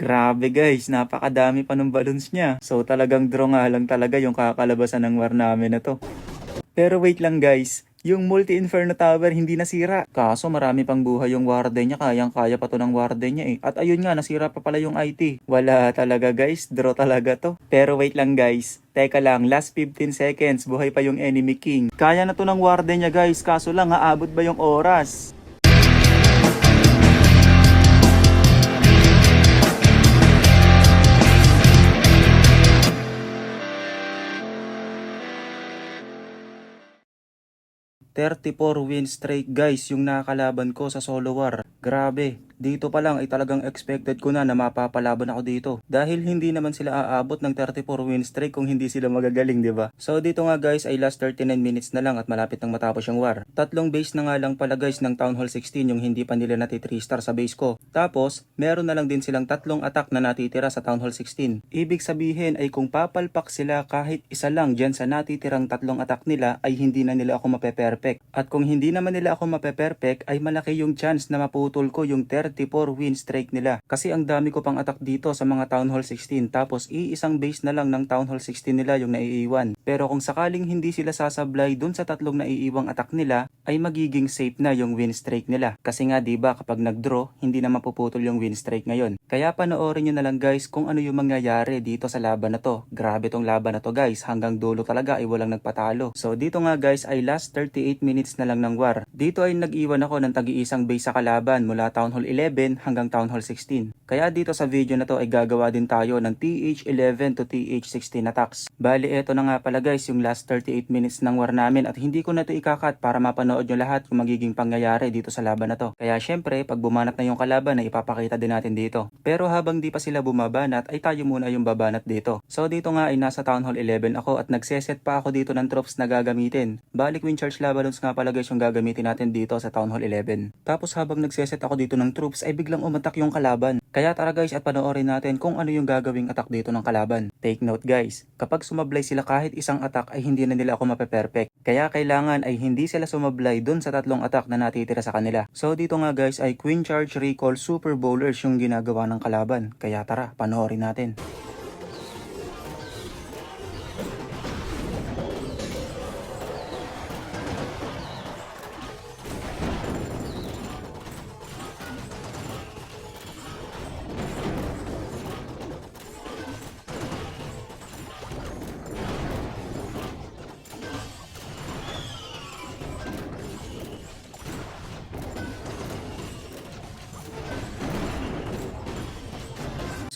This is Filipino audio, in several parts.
Grabe guys, napakadami pa ng balloons niya. So talagang draw nga lang talaga yung kakalabasan ng war namin na to. Pero wait lang guys, yung multi-inferno tower hindi nasira. Kaso marami pang buhay yung warden niya, kayang-kaya pa to ng warden niya eh. At ayun nga, nasira pa pala yung IT. Wala talaga guys, draw talaga to. Pero wait lang guys, teka lang, last 15 seconds, buhay pa yung enemy king. Kaya na to ng warden niya guys, kaso lang aabot ba yung oras? ...34 win streak guys yung nakakalaban ko sa solo war. Grabe, dito pa lang ay talagang expected ko na na mapapalaban ako dito. Dahil hindi naman sila aabot ng 34 win streak kung hindi sila magagaling, di ba? So dito nga guys ay last 39 minutes na lang at malapit nang matapos yung war. Tatlong base na nga lang pala guys ng Town Hall 16 yung hindi pa nila nati 3 star sa base ko. Tapos, meron na lang din silang tatlong attack na natitira sa Town Hall 16. Ibig sabihin ay kung papalpak sila kahit isa lang dyan sa natitirang tatlong attack nila ay hindi na nila ako mape-perfect. At kung hindi naman nila ako mape-perfect ay malaki yung chance na maputol ko yung 34 win streak nila. Kasi ang dami ko pang attack dito sa mga Town Hall 16 tapos iisang base na lang ng Town Hall 16 nila yung naiiwan. Pero kung sakaling hindi sila sasablay dun sa tatlong naiiwang attack nila ay magiging safe na yung win streak nila. Kasi nga 'di ba kapag nag-draw hindi na mapuputol yung win streak ngayon. Kaya panoorin nyo na lang guys kung ano yung mangyayari dito sa laban na to. Grabe tong laban na to guys hanggang dulo talaga ay walang nagpatalo. So dito nga guys ay last 38 minutes na lang ng war. Dito ay nag-iwan ako ng tagi-isang base sa kalaban mula Town Hall 11 hanggang Town Hall 16. Kaya dito sa video na to ay gagawa din tayo ng TH11 to TH16 attacks. Bali eto na nga pala guys yung last 38 minutes ng war namin at hindi ko na to ikakat para mapanood nyo lahat kung magiging pangyayari dito sa laban na to. Kaya syempre pag bumanat na yung kalaban ay ipapakita din natin dito. Pero habang di pa sila bumabanat ay tayo muna yung babanat dito. So dito nga ay nasa Town Hall 11 ako at nagseset pa ako dito ng troops na gagamitin. Balik Wind Charge Labalons nga pala guys yung gagamitin natin dito sa Town Hall 11. Tapos habang nagseset ako dito ng troops ay biglang umatak yung kalaban. Kaya tara guys at panoorin natin kung ano yung gagawing attack dito ng kalaban. Take note guys, kapag sumablay sila kahit isang attack ay hindi na nila ako mape-perfect. Kaya kailangan ay hindi sila sumablay dun sa tatlong attack na natitira sa kanila. So dito nga guys ay Queen Charge Recall Super Bowlers yung ginagawa ng kalaban. Kaya tara, panoorin natin.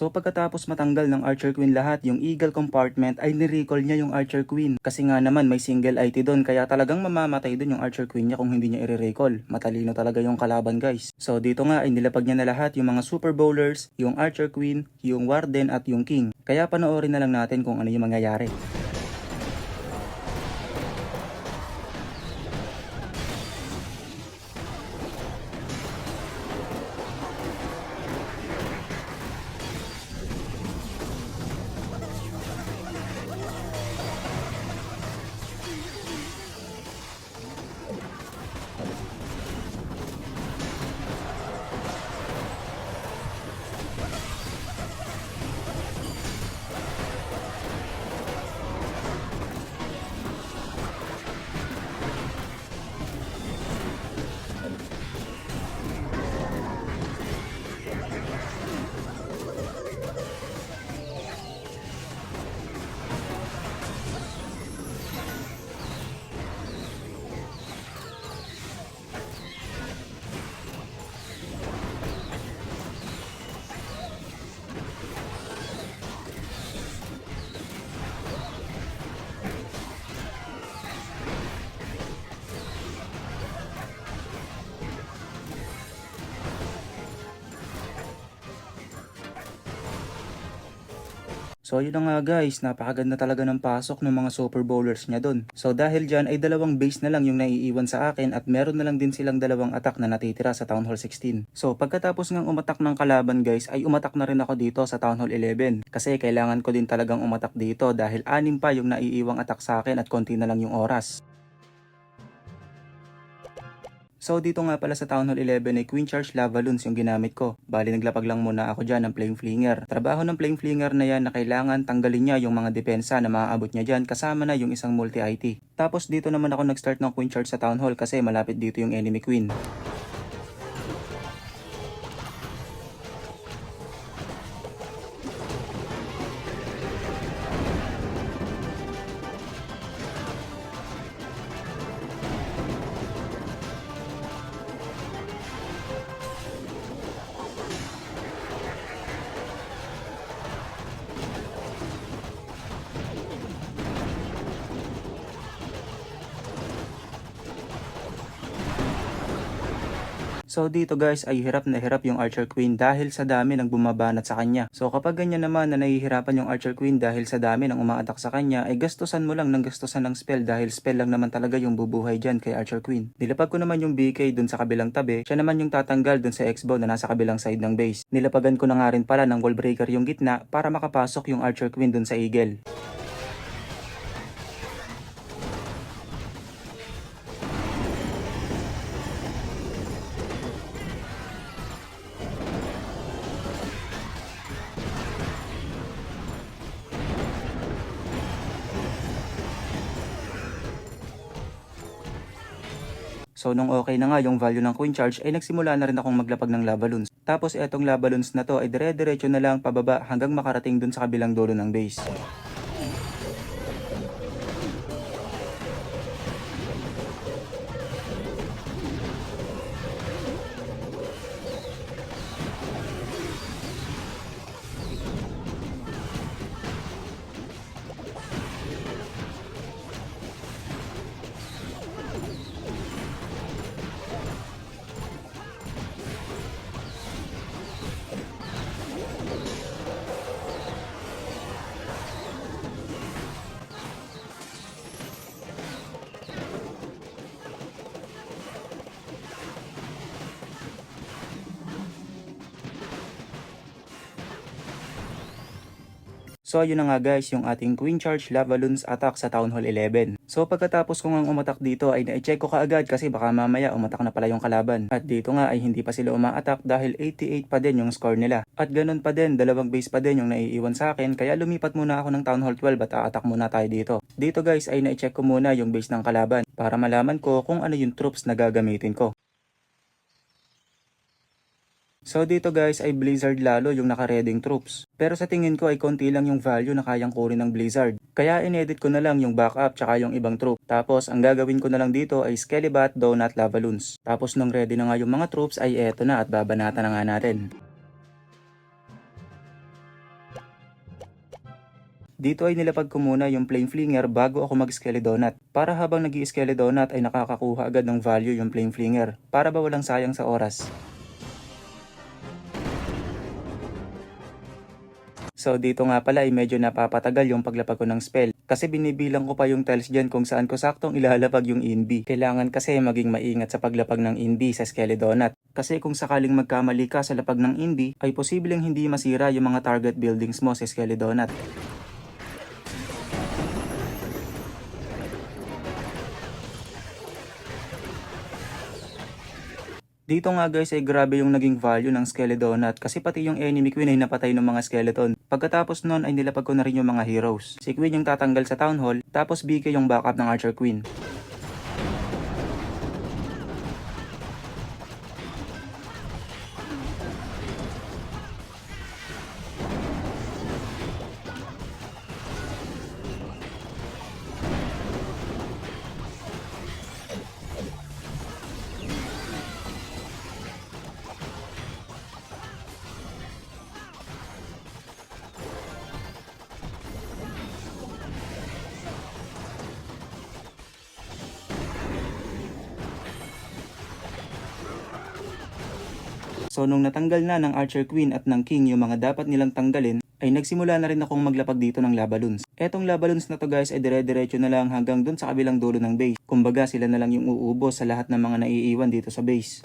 So pagkatapos matanggal ng Archer Queen lahat, yung Eagle compartment ay nirecall niya yung Archer Queen. Kasi nga naman may single IT doon kaya talagang mamamatay doon yung Archer Queen niya kung hindi niya i-recall. Matalino talaga yung kalaban guys. So dito nga ay nilapag niya na lahat yung mga Super Bowlers, yung Archer Queen, yung Warden at yung King. Kaya panoorin na lang natin kung ano yung mangyayari. So yun na nga guys, napakaganda talaga ng pasok ng mga super bowlers niya doon. So dahil dyan ay dalawang base na lang yung naiiwan sa akin at meron na lang din silang dalawang attack na natitira sa Town Hall 16. So pagkatapos ng umatak ng kalaban guys ay umatak na rin ako dito sa Town Hall 11. Kasi kailangan ko din talagang umatak dito dahil anim pa yung naiiwang attack sa akin at konti na lang yung oras. So dito nga pala sa Town Hall 11 ay Queen Charge Lava Loons yung ginamit ko. Bali naglapag lang muna ako dyan ng Flame Flinger. Trabaho ng Flame Flinger na yan na kailangan tanggalin niya yung mga depensa na maaabot niya dyan kasama na yung isang multi-IT. Tapos dito naman ako nag-start ng Queen Charge sa Town Hall kasi malapit dito yung enemy Queen. So dito guys ay hirap na hirap yung Archer Queen dahil sa dami ng bumabanat sa kanya. So kapag ganyan naman na nahihirapan yung Archer Queen dahil sa dami ng umaatak sa kanya ay gastusan mo lang ng gastusan ng spell dahil spell lang naman talaga yung bubuhay dyan kay Archer Queen. Nilapag ko naman yung BK dun sa kabilang tabi, siya naman yung tatanggal dun sa X-bow na nasa kabilang side ng base. Nilapagan ko na nga rin pala ng wall breaker yung gitna para makapasok yung Archer Queen dun sa Eagle. So nung okay na nga yung value ng Queen Charge ay nagsimula na rin akong maglapag ng lava loons. Tapos etong lava loons na to ay dire-diretso na lang pababa hanggang makarating dun sa kabilang dulo ng base. So ayun na nga guys yung ating Queen Charge Lava Loons attack sa Town Hall 11. So pagkatapos ko ngang umatak dito ay na-check ko kaagad kasi baka mamaya umatak na pala yung kalaban. At dito nga ay hindi pa sila uma-attack dahil 88 pa din yung score nila. At ganun pa din, dalawang base pa din yung naiiwan sa akin kaya lumipat muna ako ng Town Hall 12 at a-attack muna tayo dito. Dito guys ay na-check ko muna yung base ng kalaban para malaman ko kung ano yung troops na gagamitin ko. So dito guys ay Blizzard lalo yung naka-reading troops. Pero sa tingin ko ay konti lang yung value na kayang kunin ng Blizzard. Kaya inedit ko na lang yung backup tsaka yung ibang troop. Tapos ang gagawin ko na lang dito ay Skelebat, Donut, Lavaloons. Tapos nung ready na nga yung mga troops ay eto na at babanatan na nga natin. Dito ay nilapag ko muna yung Flame Flinger bago ako mag-Skeledonut. Para habang nag Skeledonut ay nakakakuha agad ng value yung Flame Flinger. Para ba walang sayang sa oras. So dito nga pala ay medyo napapatagal yung paglapag ko ng spell. Kasi binibilang ko pa yung tiles dyan kung saan ko saktong ilalapag yung inbi. Kailangan kasi maging maingat sa paglapag ng inbi sa Skeledonut. Kasi kung sakaling magkamali ka sa lapag ng inbi, ay posibleng hindi masira yung mga target buildings mo sa Skeledonut. Dito nga guys ay grabe yung naging value ng Skeledonut kasi pati yung enemy queen ay napatay ng mga skeleton. Pagkatapos nun ay nilapag ko na rin yung mga heroes. Si Queen yung tatanggal sa town hall, tapos BK yung backup ng Archer Queen. Natanggal na ng Archer Queen at ng King yung mga dapat nilang tanggalin, ay nagsimula na rin akong maglapag dito ng Labalons. Etong Labalons na to guys ay dire-diretso na lang hanggang dun sa kabilang dulo ng base. Kumbaga sila na lang yung uubos sa lahat ng mga naiiwan dito sa base.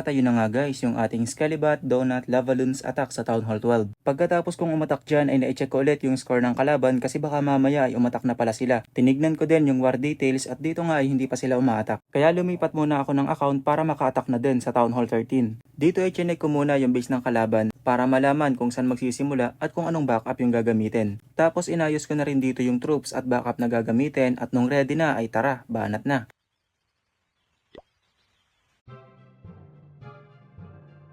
At na nga guys, yung ating Scalibat Donut Lavaloons attack sa Town Hall 12. Pagkatapos kong umatak dyan ay na-check ko ulit yung score ng kalaban kasi baka mamaya ay umatak na pala sila. Tinignan ko din yung war details at dito nga ay hindi pa sila umaatak. Kaya lumipat muna ako ng account para maka-attack na din sa Town Hall 13. Dito ay chinek ko muna yung base ng kalaban para malaman kung saan magsisimula at kung anong backup yung gagamitin. Tapos inayos ko na rin dito yung troops at backup na gagamitin at nung ready na ay tara, banat na.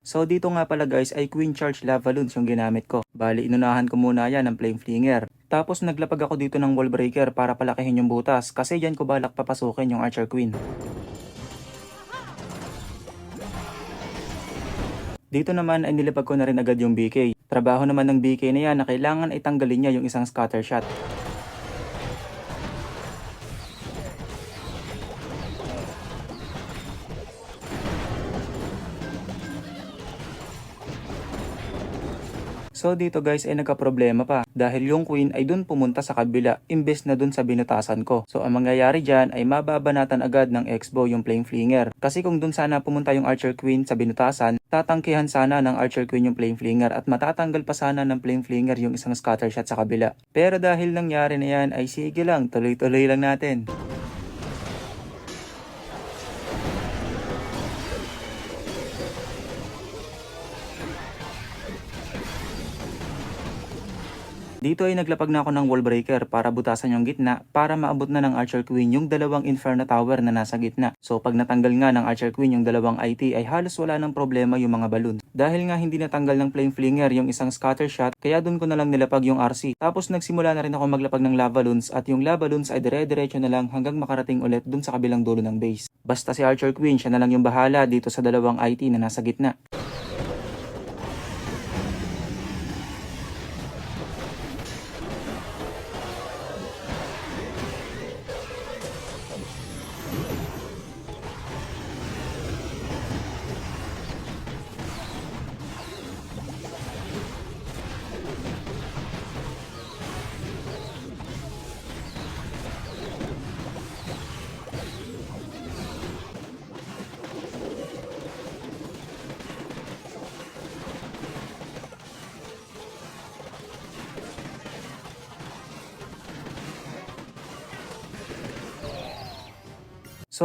So dito nga pala guys ay Queen Charge Lavaloons yung ginamit ko. Bali inunahan ko muna yan ng Flame Flinger. Tapos naglapag ako dito ng Wall Breaker para palakihin yung butas kasi dyan ko balak papasukin yung Archer Queen. Dito naman ay nilapag ko na rin agad yung BK. Trabaho naman ng BK na yan na kailangan ay tanggalin niya yung isang scatter shot. So dito guys ay nagka-problema pa dahil yung queen ay dun pumunta sa kabila imbes na dun sa binutasan ko. So ang mangyayari dyan ay mababanatan agad ng X-bow yung flame flinger. Kasi kung dun sana pumunta yung archer queen sa binutasan, tatangkihan sana ng archer queen yung flame flinger at matatanggal pa sana ng flame flinger yung isang scatter shot sa kabila. Pero dahil nangyari na yan ay sige lang, tuloy-tuloy lang natin. Dito ay naglapag na ako ng wall breaker para butasan yung gitna para maabot na ng Archer Queen yung dalawang Inferno Tower na nasa gitna. So pag natanggal nga ng Archer Queen yung dalawang IT ay halos wala ng problema yung mga balloon. Dahil nga hindi natanggal ng Flame Flinger yung isang scatter shot kaya dun ko na lang nilapag yung RC. Tapos nagsimula na rin ako maglapag ng lava loons at yung lava loons ay dire-diretso na lang hanggang makarating ulit dun sa kabilang dulo ng base. Basta si Archer Queen siya na lang yung bahala dito sa dalawang IT na nasa gitna.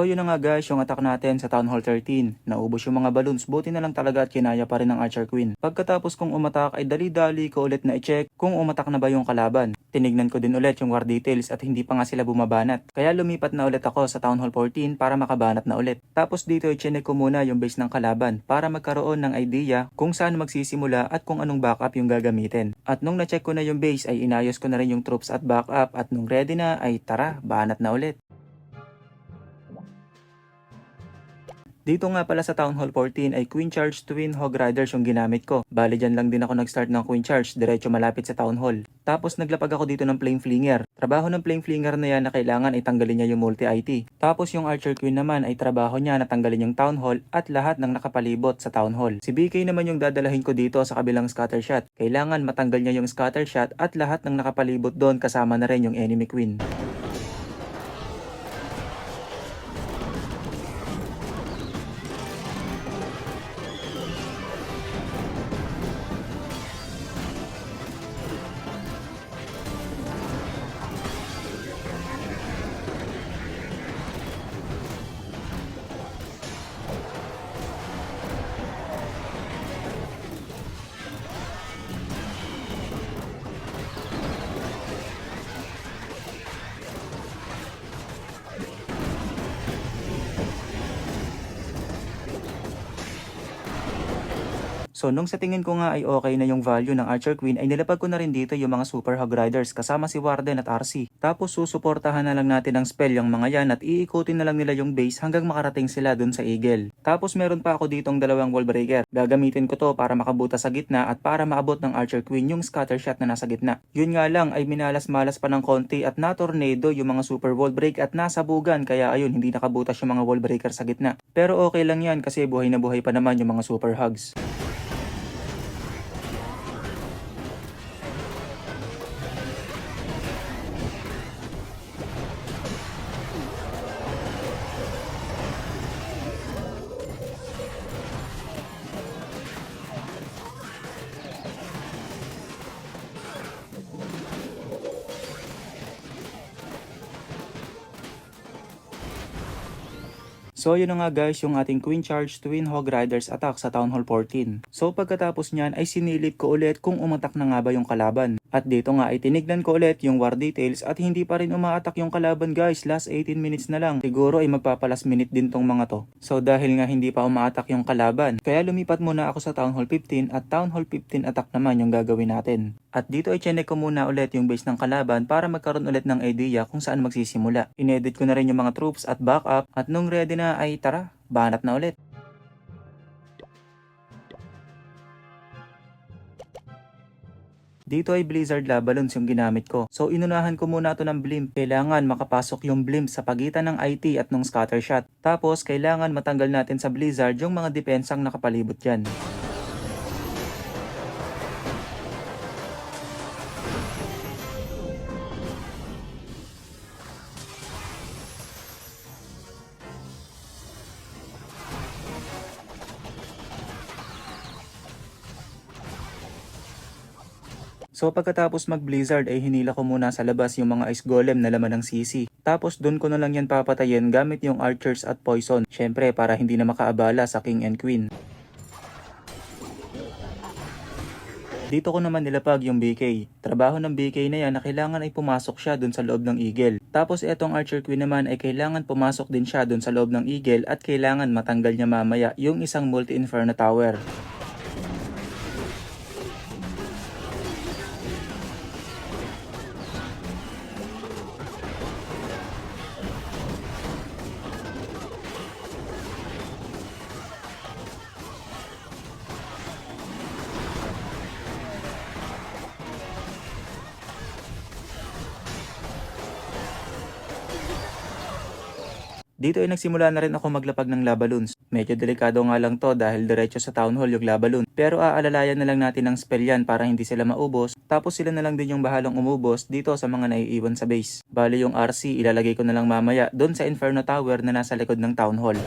So yun na nga guys yung attack natin sa Town Hall 13. Naubos yung mga balloons, buti na lang talaga at kinaya pa rin ng Archer Queen. Pagkatapos kong umatak ay dali-dali ko ulit na i-check kung umatak na ba yung kalaban. Tinignan ko din ulit yung war details at hindi pa nga sila bumabanat. Kaya lumipat na ulit ako sa Town Hall 14 para makabanat na ulit. Tapos dito i-check ko muna yung base ng kalaban para magkaroon ng idea kung saan magsisimula at kung anong backup yung gagamitin. At nung na-check ko na yung base ay inayos ko na rin yung troops at backup at nung ready na ay tara, banat na ulit. Dito nga pala sa Town Hall 14 ay Queen Charge Twin Hog Riders yung ginamit ko. Bali dyan lang din ako nag-start ng Queen Charge, diretso malapit sa Town Hall. Tapos naglapag ako dito ng Flame Flinger. Trabaho ng Flame Flinger na yan na kailangan ay tanggalin niya yung multi-IT. Tapos yung Archer Queen naman ay trabaho niya na tanggalin yung Town Hall at lahat ng nakapalibot sa Town Hall. Si BK naman yung dadalahin ko dito sa kabilang scatter shot. Kailangan matanggal niya yung scatter shot at lahat ng nakapalibot doon kasama na rin yung enemy queen. So nung sa tingin ko nga ay okay na yung value ng Archer Queen ay nilapag ko na rin dito yung mga Super Hog Riders kasama si Warden at RC. Tapos susuportahan na lang natin ng spell yung mga yan at iikutin na lang nila yung base hanggang makarating sila dun sa Eagle. Tapos meron pa ako ditong dalawang wall breaker. Gagamitin ko to para makabuta sa gitna at para maabot ng Archer Queen yung scatter shot na nasa gitna. Yun nga lang ay minalas-malas pa ng konti at na-tornado yung mga super wall break at nasabugan kaya ayun hindi nakabutas yung mga wall breaker sa gitna. Pero okay lang yan kasi buhay na buhay pa naman yung mga super hugs. So yun nga guys yung ating Queen Charge Twin Hog Riders attack sa Town Hall 14. So pagkatapos niyan ay sinilip ko ulit kung umatak na nga ba yung kalaban. At dito nga ay tinignan ko ulit yung war details at hindi pa rin umaatak yung kalaban guys. Last 18 minutes na lang. Siguro ay magpapalas minute din tong mga to. So dahil nga hindi pa umaatak yung kalaban, kaya lumipat muna ako sa Town Hall 15 at Town Hall 15 attack naman yung gagawin natin. At dito ay chinek ko muna ulit yung base ng kalaban para magkaroon ulit ng idea kung saan magsisimula. Inedit ko na rin yung mga troops at backup at nung ready na ay tara, banat na ulit. Dito ay Blizzard Labalons yung ginamit ko. So inunahan ko muna to ng blimp. Kailangan makapasok yung blimp sa pagitan ng IT at ng scatter shot. Tapos kailangan matanggal natin sa Blizzard yung mga depensang nakapalibot dyan. So pagkatapos mag-blizzard ay hinila ko muna sa labas yung mga ice golem na laman ng CC. Tapos doon ko na lang yan papatayin gamit yung archers at poison. Syempre para hindi na makaabala sa king and queen. Dito ko naman nilapag yung BK. Trabaho ng BK na yan na kailangan ay pumasok siya dun sa loob ng Eagle. Tapos etong Archer Queen naman ay kailangan pumasok din siya dun sa loob ng Eagle at kailangan matanggal niya mamaya yung isang multi-inferno tower. Dito ay nagsimula na rin ako maglapag ng Laballoons. Medyo delikado nga lang to dahil diretso sa Town Hall yung Laballoon. Pero aalalayan na lang natin ng spell yan para hindi sila maubos. Tapos sila na lang din yung bahalang umubos dito sa mga naiiwan sa base. Bali yung RC ilalagay ko na lang mamaya doon sa Inferno Tower na nasa likod ng Town Hall.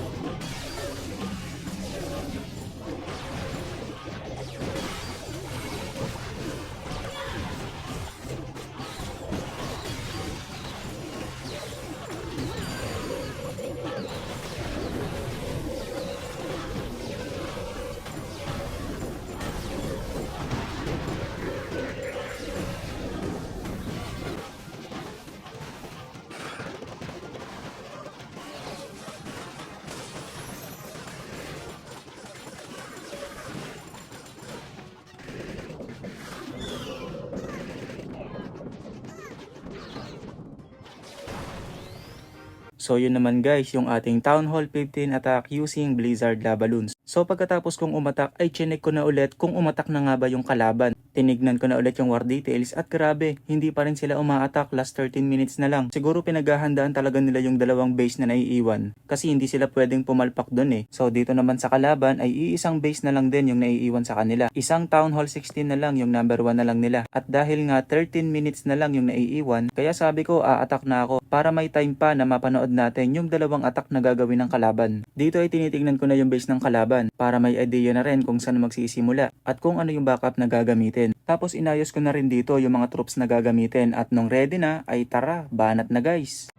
So yun naman guys, yung ating Town Hall 15 attack using Blizzard Laballoons. So pagkatapos kong umatak ay chinek ko na ulit kung umatak na nga ba yung kalaban. Tinignan ko na ulit yung war details at grabe, hindi pa rin sila umaatak last 13 minutes na lang. Siguro pinaghahandaan talaga nila yung dalawang base na naiiwan kasi hindi sila pwedeng pumalpak doon eh. So dito naman sa kalaban ay iisang base na lang din yung naiiwan sa kanila. Isang Town Hall 16 na lang yung number 1 na lang nila. At dahil nga 13 minutes na lang yung naiiwan, kaya sabi ko aatak na ako para may time pa na mapanood natin yung dalawang attack na gagawin ng kalaban. Dito ay tinitignan ko na yung base ng kalaban para may idea na rin kung saan magsisimula at kung ano yung backup na gagamitin. Tapos inayos ko na rin dito yung mga troops na gagamitin at nung ready na ay tara, banat na guys.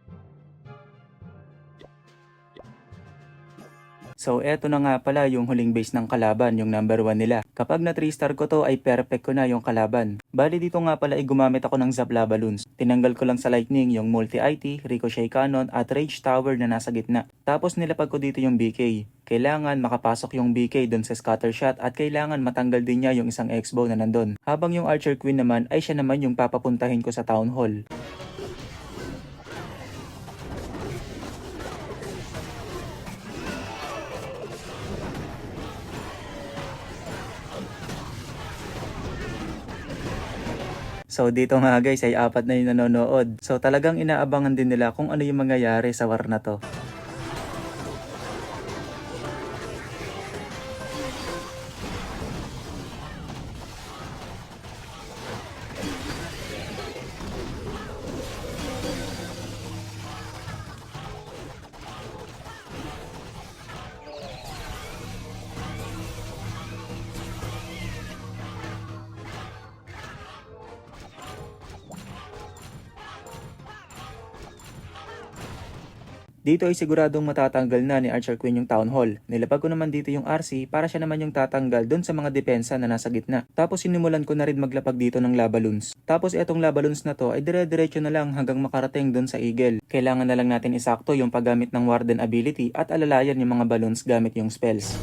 So eto na nga pala yung huling base ng kalaban, yung number 1 nila. Kapag na 3 star ko to ay perfect ko na yung kalaban. Bali dito nga pala ay gumamit ako ng Zapla Balloons. Tinanggal ko lang sa lightning yung multi-IT, ricochet cannon at rage tower na nasa gitna. Tapos nilapag ko dito yung BK. Kailangan makapasok yung BK doon sa scatter shot at kailangan matanggal din niya yung isang X-bow na nandun. Habang yung Archer Queen naman ay siya naman yung papapuntahin ko sa Town Hall. So dito nga guys ay apat na yung nanonood. So talagang inaabangan din nila kung ano yung mangyayari sa war na to. Dito ay siguradong matatanggal na ni Archer Queen yung Town Hall. Nilapag ko naman dito yung RC para siya naman yung tatanggal doon sa mga depensa na nasa gitna. Tapos sinimulan ko na rin maglapag dito ng Laballoons. Tapos etong Laballoons na to ay dire-diretso na lang hanggang makarating doon sa Eagle. Kailangan na lang natin isakto yung paggamit ng Warden ability at alalayan yung mga balloons gamit yung spells.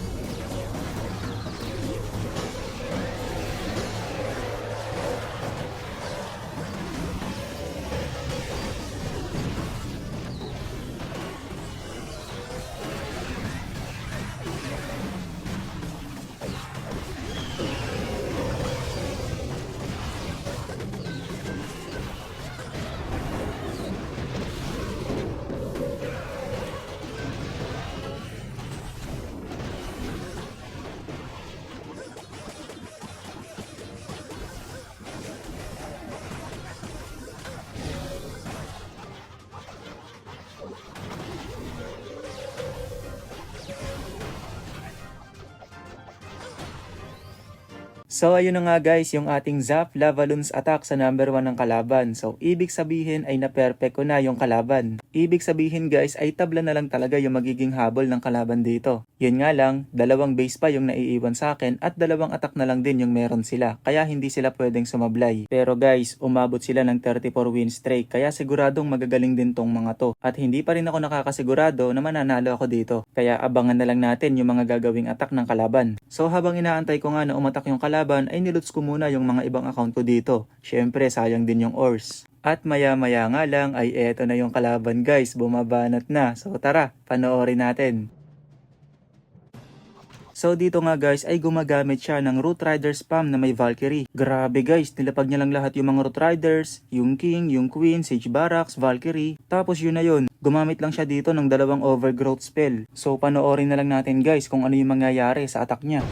So ayun na nga guys, yung ating Zap Lavaloons attack sa number 1 ng kalaban. So ibig sabihin ay na-perfect ko na yung kalaban. Ibig sabihin guys ay tabla na lang talaga yung magiging habol ng kalaban dito. Yun nga lang, dalawang base pa yung naiiwan sa akin at dalawang attack na lang din yung meron sila. Kaya hindi sila pwedeng sumablay. Pero guys, umabot sila ng 34 win streak kaya siguradong magagaling din tong mga to. At hindi pa rin ako nakakasigurado na mananalo ako dito. Kaya abangan na lang natin yung mga gagawing attack ng kalaban. So habang inaantay ko nga na umatak yung kalaban ay niluts ko muna yung mga ibang account ko dito. Syempre sayang din yung ores. At maya maya nga lang ay eto na yung kalaban guys, bumabanat na. So tara, panoorin natin. So dito nga guys ay gumagamit siya ng Root Rider spam na may Valkyrie. Grabe guys, nilapag niya lang lahat yung mga Root Riders, yung King, yung Queen, Sage Barracks, Valkyrie. Tapos yun na yun, gumamit lang siya dito ng dalawang Overgrowth spell. So panoorin na lang natin guys kung ano yung mangyayari sa attack niya.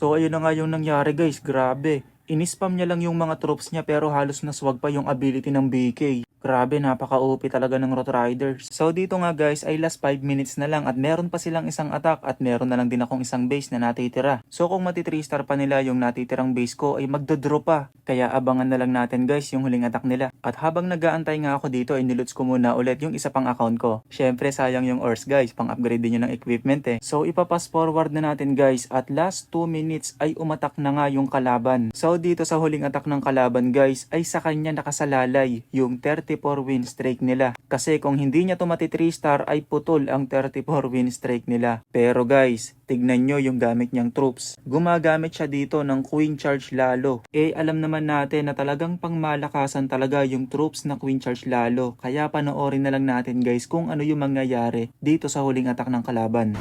So ayun na nga yung nangyari guys, grabe. Inispam niya lang yung mga troops niya pero halos naswag pa yung ability ng BK. Grabe, napaka-OP talaga ng Road Riders. So dito nga guys ay last 5 minutes na lang at meron pa silang isang attack at meron na lang din akong isang base na natitira. So kung mati 3 star pa nila yung natitirang base ko ay magdodro pa. Kaya abangan na lang natin guys yung huling attack nila. At habang nag-aantay nga ako dito ay niluts ko muna ulit yung isa pang account ko. Syempre sayang yung ores guys, pang upgrade din yun ng equipment eh. So ipapass forward na natin guys at last 2 minutes ay umatak na nga yung kalaban. So dito sa huling attack ng kalaban guys ay sa kanya nakasalalay yung 34 win streak nila. Kasi kung hindi niya tumati 3 star ay putol ang 34 win streak nila. Pero guys, tignan nyo yung gamit niyang troops. Gumagamit siya dito ng Queen Charge Lalo. Eh alam naman natin na talagang pangmalakasan talaga yung troops na Queen Charge Lalo. Kaya panoorin na lang natin guys kung ano yung mangyayari dito sa huling attack ng kalaban.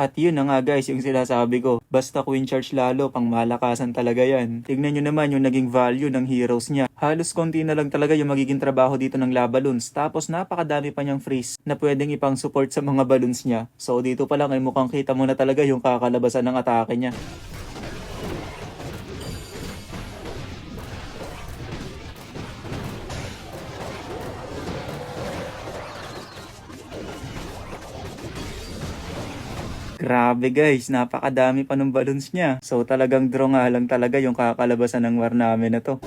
At yun na nga guys yung sinasabi ko. Basta Queen Charge lalo, pang malakasan talaga yan. Tignan nyo naman yung naging value ng heroes niya. Halos konti na lang talaga yung magiging trabaho dito ng Labalons. Tapos napakadami pa niyang freeze na pwedeng ipang support sa mga balloons niya. So dito pa lang ay mukhang kita mo na talaga yung kakalabasan ng atake niya. Grabe guys, napakadami pa ng balloons niya. So talagang draw nga lang talaga yung kakalabasan ng war namin na to.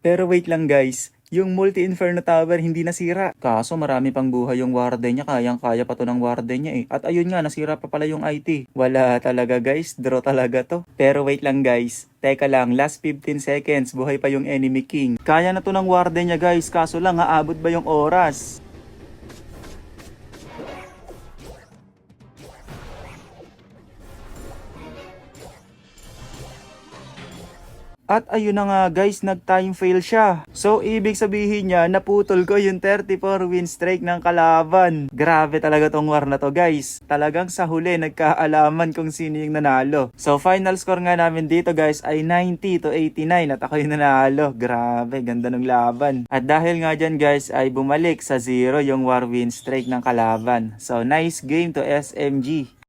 Pero wait lang guys, yung multi-inferno tower hindi nasira. Kaso marami pang buhay yung warden niya, kayang-kaya pa to ng warden niya eh. At ayun nga, nasira pa pala yung IT. Wala talaga guys, draw talaga to. Pero wait lang guys, Teka lang, last 15 seconds, buhay pa yung enemy king. Kaya na to ng warden niya guys, kaso lang aabot ba yung oras? At ayun na nga guys, nag-time fail siya. So, ibig sabihin niya, naputol ko yung 34 win streak ng kalaban. Grabe talaga tong war na to guys. Talagang sa huli, nagkaalaman kung sino yung nanalo. So, final score nga namin dito guys ay 90 to 89 at ako yung nanalo. Grabe, ganda ng laban. At dahil nga dyan guys, ay bumalik sa zero yung war win streak ng kalaban. So, nice game to SMG.